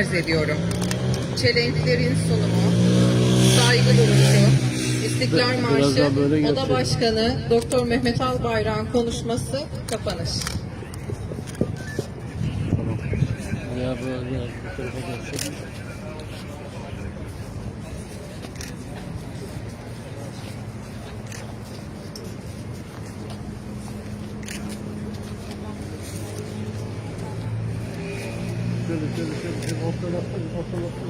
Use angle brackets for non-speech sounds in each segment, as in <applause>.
arz ediyorum. Çelenklerin sunumu, saygı duruşu, İstiklal Marşı, Oda. Başkanı Doktor Mehmet Albayrak'ın konuşması, kapanış. Tamam. Veya böyle bu tarafa. Vou colocar.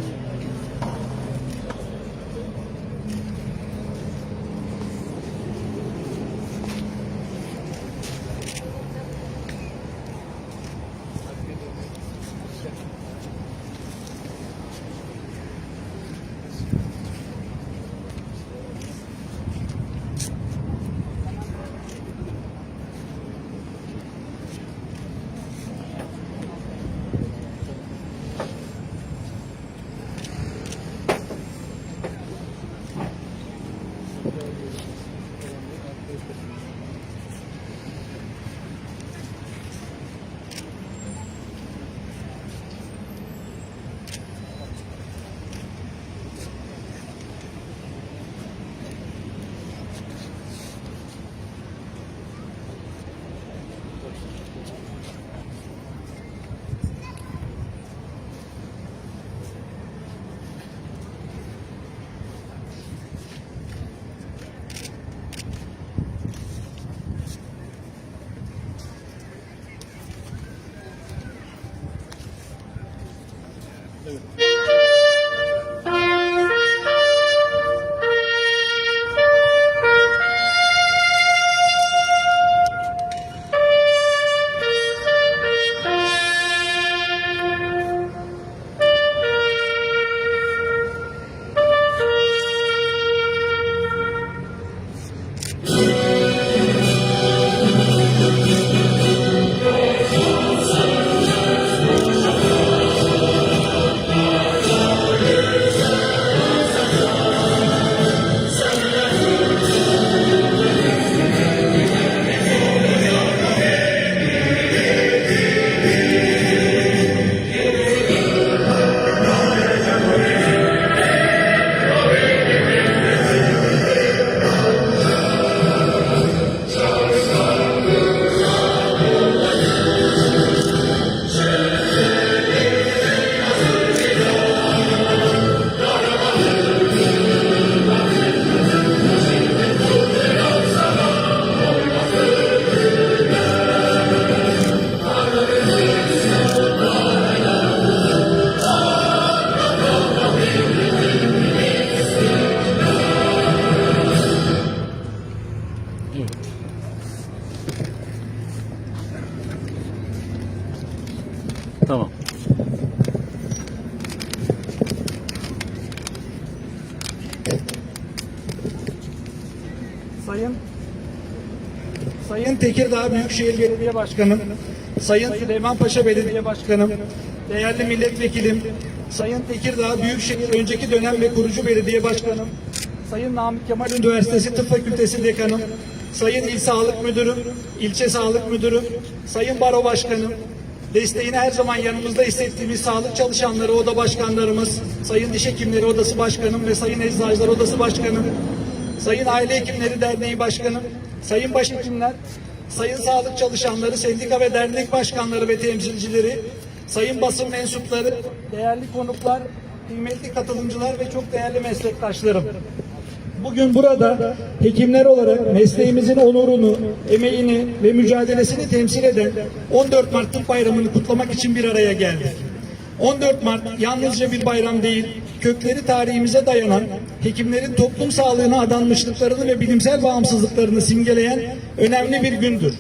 Tamam. Sayın Sayın Tekirdağ Büyükşehir Belediye Başkanım, Sayın Süleymanpaşa Belediye Başkanım, değerli milletvekilim, Sayın Tekirdağ Büyükşehir önceki dönem ve kurucu belediye başkanım, Sayın Namık Kemal Üniversitesi Tıp Fakültesi dekanım, Sayın İl Sağlık Müdürüm, İlçe Sağlık Müdürüm, Sayın Baro Başkanım, desteğini her zaman yanımızda hissettiğimiz sağlık çalışanları oda başkanlarımız, Sayın Diş Hekimleri Odası Başkanım ve Sayın Eczacılar Odası Başkanım, Sayın Aile Hekimleri Derneği Başkanım, Sayın Başhekimler, Sayın Sağlık Çalışanları, Sendika ve Dernek Başkanları ve Temsilcileri, Sayın Basın Mensupları, değerli konuklar, kıymetli katılımcılar ve çok değerli meslektaşlarım. Bugün burada hekimler olarak mesleğimizin onurunu, emeğini ve mücadelesini temsil eden 14 Mart Tıp Bayramı'nı kutlamak için bir araya geldik. 14 Mart yalnızca bir bayram değil, kökleri tarihimize dayanan, hekimlerin toplum sağlığına adanmışlıklarını ve bilimsel bağımsızlıklarını simgeleyen önemli bir gündür.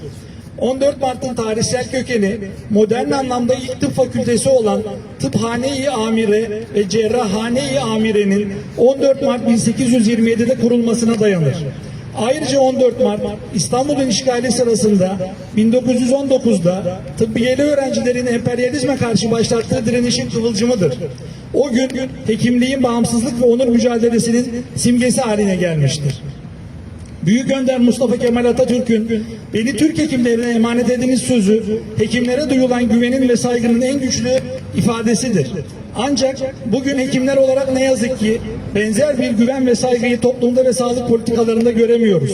14 Mart'ın tarihsel kökeni modern anlamda ilk tıp fakültesi olan Tıphane-i Amire ve Cerrahane-i Amire'nin 14 Mart 1827'de kurulmasına dayanır. Ayrıca 14 Mart İstanbul'un işgali sırasında 1919'da tıbbiyeli öğrencilerin emperyalizme karşı başlattığı direnişin kıvılcımıdır. O gün hekimliğin bağımsızlık ve onur mücadelesinin simgesi haline gelmiştir. Büyük Önder Mustafa Kemal Atatürk'ün beni Türk hekimlerine emanet ediniz sözü hekimlere duyulan güvenin ve saygının en güçlü ifadesidir. Ancak bugün hekimler olarak ne yazık ki benzer bir güven ve saygıyı toplumda ve sağlık politikalarında göremiyoruz.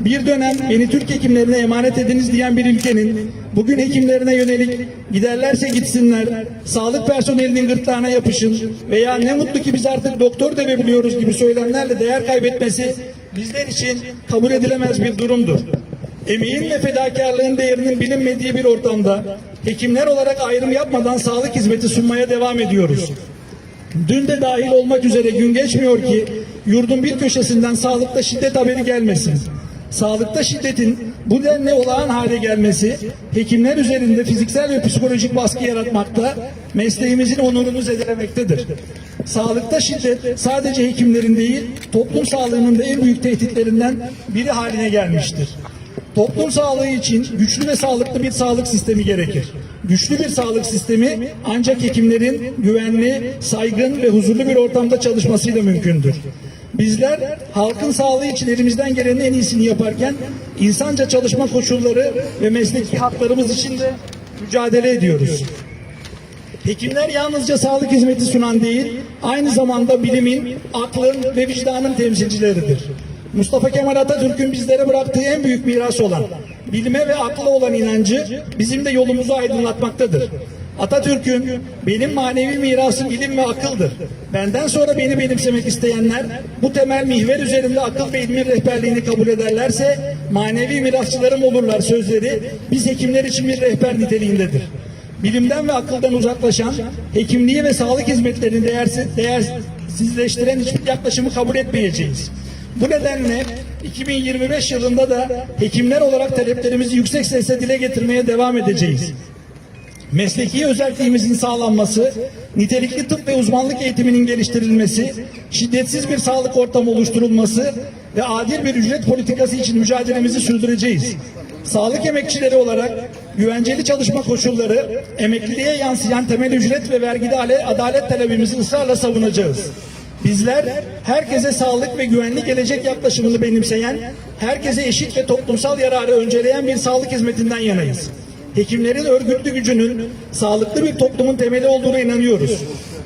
Bir dönem beni Türk hekimlerine emanet ediniz diyen bir ülkenin bugün hekimlerine yönelik giderlerse gitsinler, sağlık personelinin gırtlağına yapışın veya ne mutlu ki biz artık doktor devebiliyoruz gibi söylemlerle değer kaybetmesi bizler için kabul edilemez bir durumdur. Emeğin ve fedakarlığın değerinin bilinmediği bir ortamda hekimler olarak ayrım yapmadan sağlık hizmeti sunmaya devam ediyoruz. Dün de dahil olmak üzere gün geçmiyor ki yurdun bir köşesinden sağlıkta şiddet haberi gelmesin. Sağlıkta şiddetin bu denli olağan hale gelmesi hekimler üzerinde fiziksel ve psikolojik baskı yaratmakta, mesleğimizin onurunu zedelemektedir. Sağlıkta şiddet sadece hekimlerin değil, toplum sağlığının da en büyük tehditlerinden biri haline gelmiştir. Toplum sağlığı için güçlü ve sağlıklı bir sağlık sistemi gerekir. Güçlü bir sağlık sistemi ancak hekimlerin güvenli, saygın ve huzurlu bir ortamda çalışmasıyla mümkündür. Bizler halkın sağlığı için elimizden gelenin en iyisini yaparken insanca çalışma koşulları ve mesleki haklarımız için de mücadele ediyoruz. Hekimler yalnızca sağlık hizmeti sunan değil, aynı zamanda bilimin, aklın ve vicdanın temsilcileridir. Mustafa Kemal Atatürk'ün bizlere bıraktığı en büyük miras olan bilime ve akla olan inancı bizim de yolumuzu aydınlatmaktadır. Atatürk'ün benim manevi mirasım ilim ve akıldır. Benden sonra beni benimsemek isteyenler bu temel mihver üzerinde akıl ve ilmin rehberliğini kabul ederlerse manevi mirasçılarım olurlar sözleri biz hekimler için bir rehber niteliğindedir bilimden ve akıldan uzaklaşan, hekimliği ve sağlık hizmetlerini değersiz, değersizleştiren hiçbir yaklaşımı kabul etmeyeceğiz. Bu nedenle 2025 yılında da hekimler olarak taleplerimizi yüksek sesle dile getirmeye devam edeceğiz. Mesleki özelliğimizin sağlanması, nitelikli tıp ve uzmanlık eğitiminin geliştirilmesi, şiddetsiz bir sağlık ortamı oluşturulması ve adil bir ücret politikası için mücadelemizi sürdüreceğiz. Sağlık emekçileri olarak güvenceli çalışma koşulları, emekliliğe yansıyan temel ücret ve vergide ale- adalet talebimizi ısrarla savunacağız. Bizler herkese sağlık ve güvenli gelecek yaklaşımını benimseyen, herkese eşit ve toplumsal yararı önceleyen bir sağlık hizmetinden yanayız. Hekimlerin örgütlü gücünün sağlıklı bir toplumun temeli olduğuna inanıyoruz.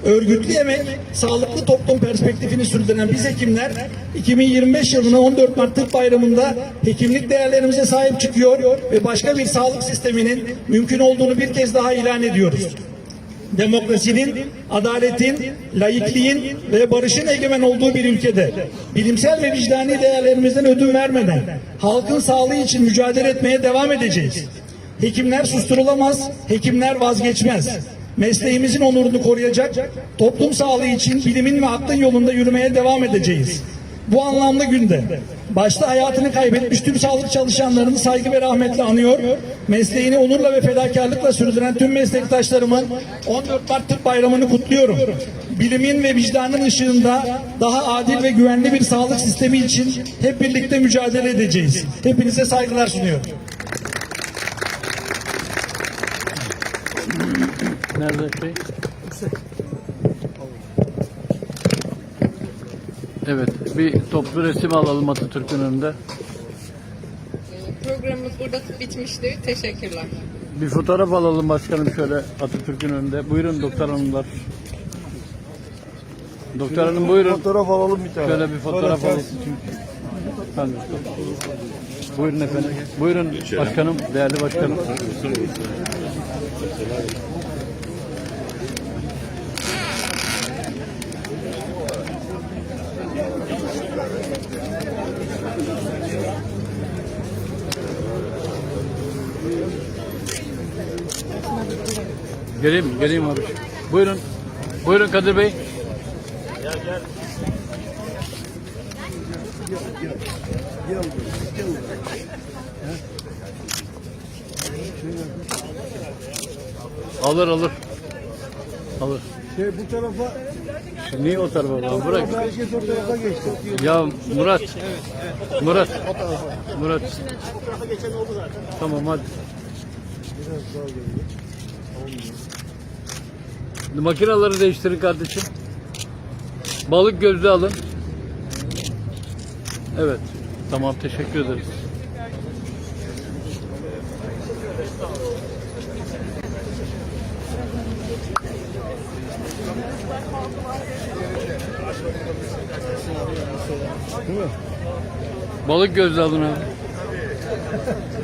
Örgütlü emek, sağlıklı toplum perspektifini sürdüren biz hekimler 2025 yılının 14 Mart Tıp Bayramı'nda hekimlik değerlerimize sahip çıkıyor ve başka bir sağlık sisteminin mümkün olduğunu bir kez daha ilan ediyoruz demokrasinin, adaletin, laikliğin ve barışın egemen olduğu bir ülkede bilimsel ve vicdani değerlerimizden ödün vermeden halkın sağlığı için mücadele etmeye devam edeceğiz. Hekimler susturulamaz, hekimler vazgeçmez. Mesleğimizin onurunu koruyacak, toplum sağlığı için bilimin ve aklın yolunda yürümeye devam edeceğiz. Bu anlamlı günde başta hayatını kaybetmiş tüm sağlık çalışanlarını saygı ve rahmetle anıyor. Mesleğini onurla ve fedakarlıkla sürdüren tüm meslektaşlarımın 14 Mart Tıp Bayramı'nı kutluyorum. Bilimin ve vicdanın ışığında daha adil ve güvenli bir sağlık sistemi için hep birlikte mücadele edeceğiz. Hepinize saygılar sunuyorum. Nerede şey? Evet, bir toplu resim alalım Atatürk'ün önünde. Programımız burada bitmiştir. Teşekkürler. Bir fotoğraf alalım başkanım şöyle Atatürk'ün önünde. Buyurun doktor hanımlar. Doktor hanım buyurun. Fotoğraf alalım bir tane. Şöyle bir fotoğraf alalım. Efendim. Buyurun efendim. Buyurun başkanım, değerli başkanım. Geleyim, geleyim abi. Buyurun. Buyurun Kadir Bey. Alır alır. Alır. Şey, bu tarafa, Niye o tarafa bak? Bırak. herkes o tarafa geçti. Ya Murat. Murat. Murat. Tamam hadi. Olmuyor. Makinaları değiştirin kardeşim. Balık gözlü alın. Evet. Tamam teşekkür ederiz. Balık gözlü alın abi. <laughs>